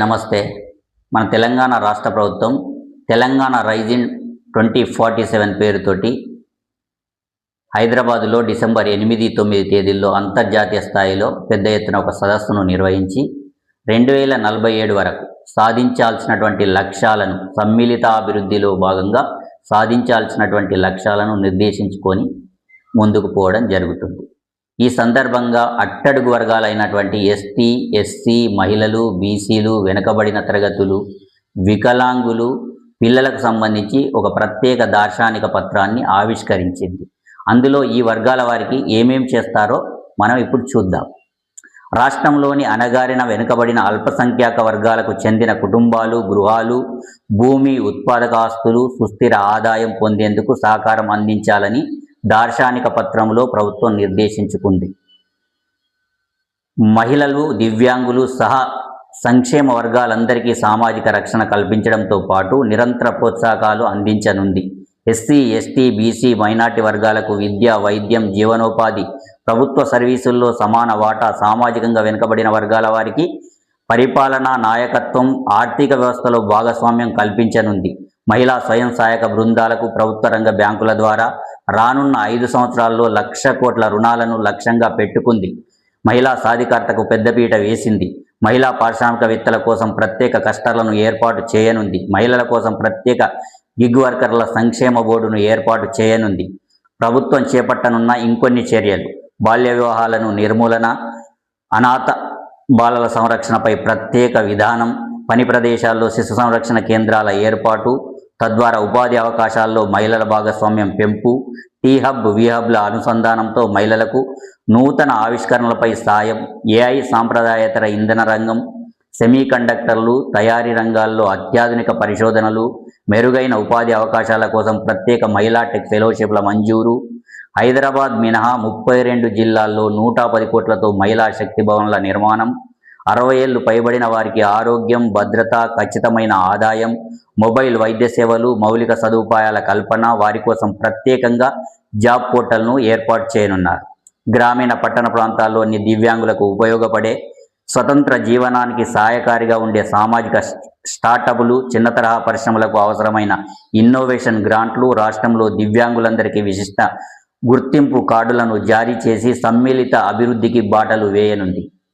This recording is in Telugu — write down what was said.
నమస్తే. మన తెలంగాణ రాష్ట్ర ప్రభుత్వం Telangana rising twenty forty seven పేరుతోటి హైదరాబాదులో డిసెంబర్ ఎనిమిది తొమ్మిది తేదీల్లో అంతర్జాతీయ స్థాయిలో పెద్ద ఎత్తున ఒక సదస్సును నిర్వహించి రెండు వేల నలభై ఏడు వరకు సాధించాల్సినటువంటి లక్ష్యాలను సమ్మిళిత అభివృద్ధిలో భాగంగా సాధించాల్సినటువంటి లక్ష్యాలను నిర్దేశించుకొని ముందుకు పోవడం జరుగుతుంది. ఈ సందర్భంగా అట్టడుగు వర్గాలైనటువంటి ఎస్టీ ఎస్సీ మహిళలు బీసీలు వెనుకబడిన తరగతులు వికలాంగులు పిల్లలకు సంబంధించి ఒక ప్రత్యేక దార్శనిక పత్రాన్ని ఆవిష్కరించింది. అందులో ఈ వర్గాల వారికి ఏమేం చేస్తారో మనం ఇప్పుడు చూద్దాం. రాష్ట్రంలోని అణగారిన వెనుకబడిన అల్పసంఖ్యాక వర్గాలకు చెందిన కుటుంబాలు గృహాలు భూమి ఉత్పాదక ఆస్తులు సుస్థిర ఆదాయం పొందేందుకు సహకారం అందించాలని దార్శనిక పత్రంలో ప్రభుత్వం నిర్దేశించుకుంది. మహిళలు దివ్యాంగులు సహా సంక్షేమ వర్గాలందరికీ సామాజిక రక్షణ కల్పించడంతో పాటు నిరంతర ప్రోత్సాహకాలు అందించనుంది. ఎస్సీ ఎస్టీ బీసీ మైనార్టీ వర్గాలకు విద్య వైద్యం జీవనోపాధి ప్రభుత్వ సర్వీసుల్లో సమాన వాటా సామాజికంగా వెనుకబడిన వర్గాల వారికి పరిపాలన నాయకత్వం ఆర్థిక వ్యవస్థలో భాగస్వామ్యం కల్పించనుంది. మహిళా స్వయం సహాయక బృందాలకు ప్రభుత్వ రంగ బ్యాంకుల ద్వారా రానున్న ఐదు సంవత్సరాల్లో లక్ష కోట్ల రుణాలను లక్ష్యంగా పెట్టుకుంది. మహిళా సాధికారతకు పెద్దపీట వేసింది. మహిళా పారిశ్రామికవేత్తల కోసం ప్రత్యేక కష్టాలను ఏర్పాటు చేయనుంది. మహిళల కోసం ప్రత్యేక గిగ్ వర్కర్ల సంక్షేమ బోర్డును ఏర్పాటు చేయనుంది. ప్రభుత్వం చేపట్టనున్న ఇంకొన్ని చర్యలు. బాల్య వివాహాలను నిర్మూలన అనాథ బాలల సంరక్షణపై ప్రత్యేక విధానం పని ప్రదేశాల్లో శిశు సంరక్షణ కేంద్రాల ఏర్పాటు తద్వారా ఉపాధి అవకాశాల్లో మహిళల భాగస్వామ్యం పెంపు టీ హబ్ విహబ్ల అనుసంధానంతో మహిళలకు నూతన ఆవిష్కరణలపై సాయం ఏఐ సాంప్రదాయేతర ఇంధన రంగం సెమీ కండక్టర్లు తయారీ రంగాల్లో అత్యాధునిక పరిశోధనలు మెరుగైన ఉపాధి అవకాశాల కోసం ప్రత్యేక మహిళా టెక్ ఫెలోషిప్ల మంజూరు హైదరాబాద్ మినహా ముప్పై రెండు జిల్లాల్లో నూట పది కోట్లతో మహిళా శక్తి భవన్ల నిర్మాణం అరవై ఏళ్ళు పైబడిన వారికి ఆరోగ్యం భద్రత ఖచ్చితమైన ఆదాయం మొబైల్ వైద్య సేవలు మౌలిక సదుపాయాల కల్పన వారి కోసం ప్రత్యేకంగా జాబ్ పోర్టల్ను ఏర్పాటు చేయనున్నారు. గ్రామీణ పట్టణ ప్రాంతాల్లోని దివ్యాంగులకు ఉపయోగపడే స్వతంత్ర జీవనానికి సహాయకారిగా ఉండే సామాజిక స్టార్టప్లు చిన్న తరహా పరిశ్రమలకు అవసరమైన ఇన్నోవేషన్ గ్రాంట్లు రాష్ట్రంలో దివ్యాంగులందరికీ విశిష్ట గుర్తింపు కార్డులను జారీ చేసి సమ్మిళిత అభివృద్ధికి బాటలు వేయనుంది.